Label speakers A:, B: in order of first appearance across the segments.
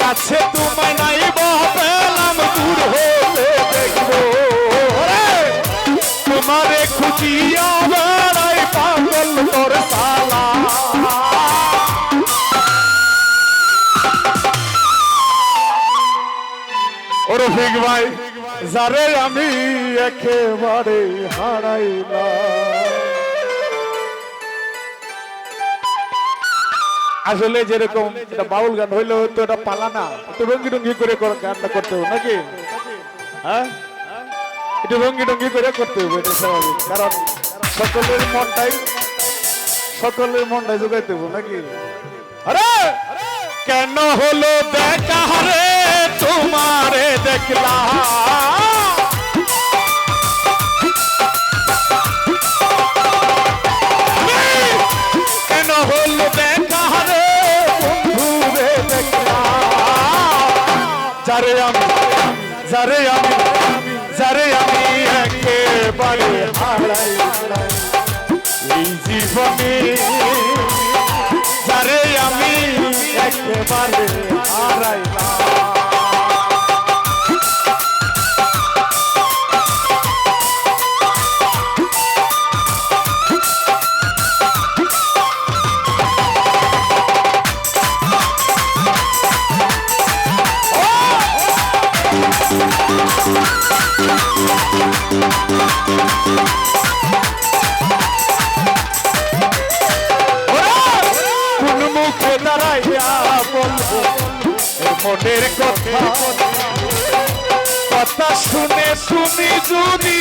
A: কাছে তোমায় নাই পেলাম দূর হতে দেখব। তোমারে খুঁজিয়া আমি একেবারে হারাইলাম। আসলে যেরকম এটা বাউল গান হইলে হয়তো এটা পালানা একটু রঙ্গি রঙ্গি কর- গানটা করতে হবে নাকি? হ্যাঁ? একটু রঙ্গি রঙ্গি করে করতে হবে এটা স্বাভাবিক, কারণ সকলের মনটাই সকলের মনটাই যোগাইতে হবে নাকি? আরে! কেন হলো দেখা রে? তোমারে দেখলাম। যারে আমি যারে আমি একেবারে হারাই। এই জীবনে যারে আমি একেবারে হারাইলাম মনের কথা। কথা শুনে তুমি যদি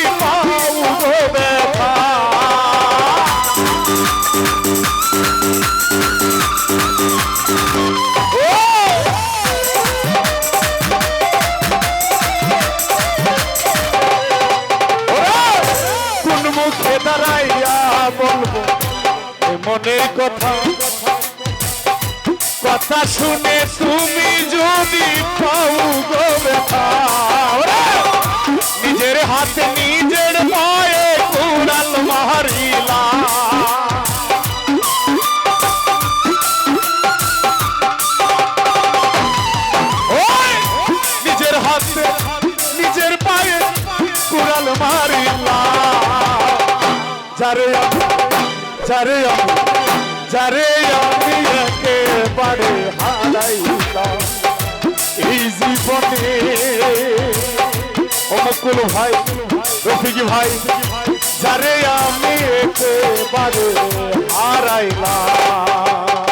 A: কোন মুখে দাঁড়াইয়া বলব মনের কথা। কথা শুনে তুমি যদি পাও গো ব্যথা নিজের হাতে, নিজের পায়ে কুড়াল মারিলা। নিজের হাতে, নিজের পায়ে কুড়াল মারিলা। যারে যারে যারে আমি একেবারে হারাইলাম এই জীবনে অনুকুল ভাই রফিকি ভাই যারে আমি একেবারে হারাইলাম।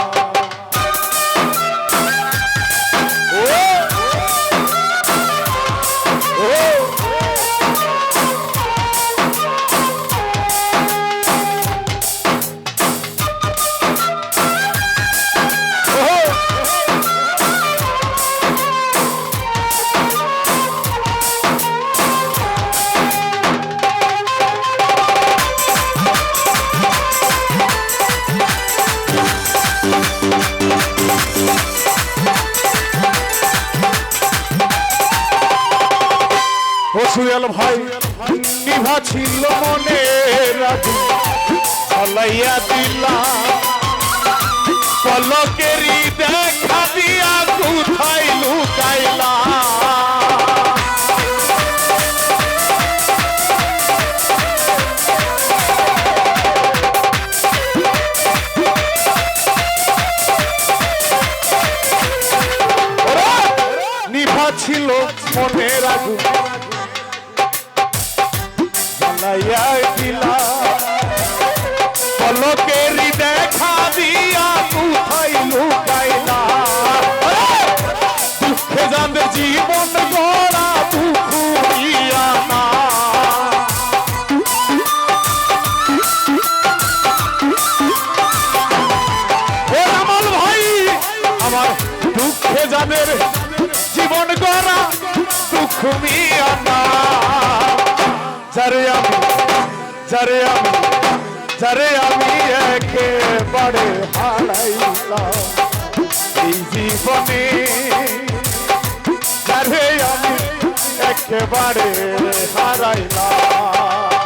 A: ভাই নিভা ছিল মনে চলাইয়া দিলা। পলকেরি দেখা দিয়া লুকাইলা। দুঃখ আমার। যারে আমি যারে আমি যারে আমি একেবারে হারাইলাম। এই জীবনে যারে আমি একেবারে হারাইলাম।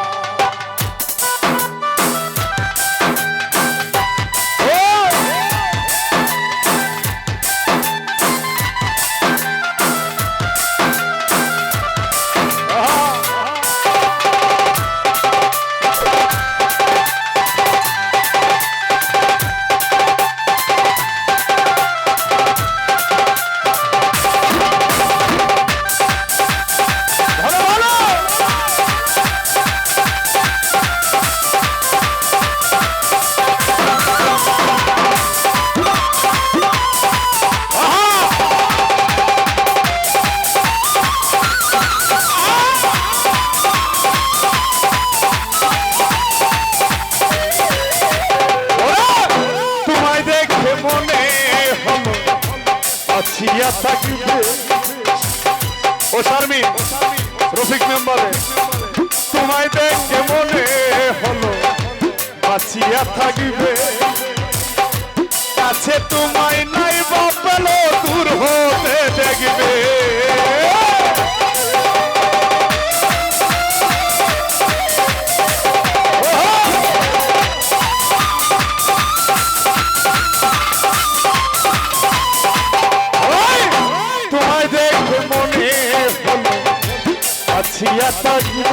A: থাকিবে। ও শারমিন, রফিক মেম্বারে, তোমায় দেখে মনে হলো বাঁচিয়া থাকিবে। কাছে তোমায় নাই বাপেলো দূর হতে দেখবে। বাঁচিয়া থাকিব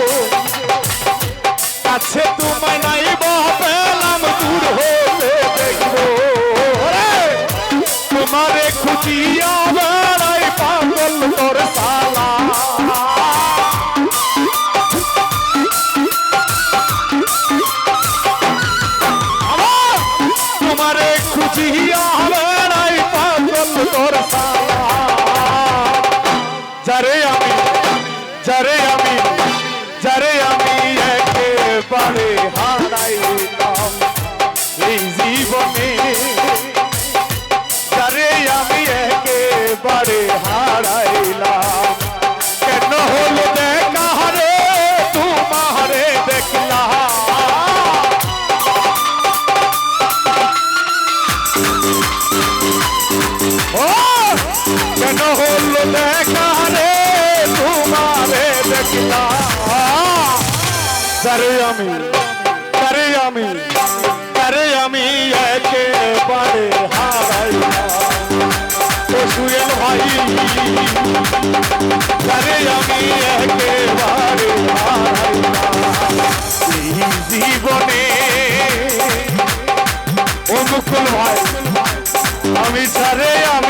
A: কাছে তোমায় নাই বাপেলাম দূর হতে দেখব। তোমারে খুঁজিয়া বেড়াই পাগল তোর সালা তোমারে খুঁজিয়া জীবনে যারে আমি একেবারে হারাইলাম কেন হলো দেখা রে তোমারে দেখলাম ও কেন হলো দেখা রে তোমারে দেখলাম তারে আমি তারে আমি জীবনে। মুকুল ভাই আমি ছাড়ে আমি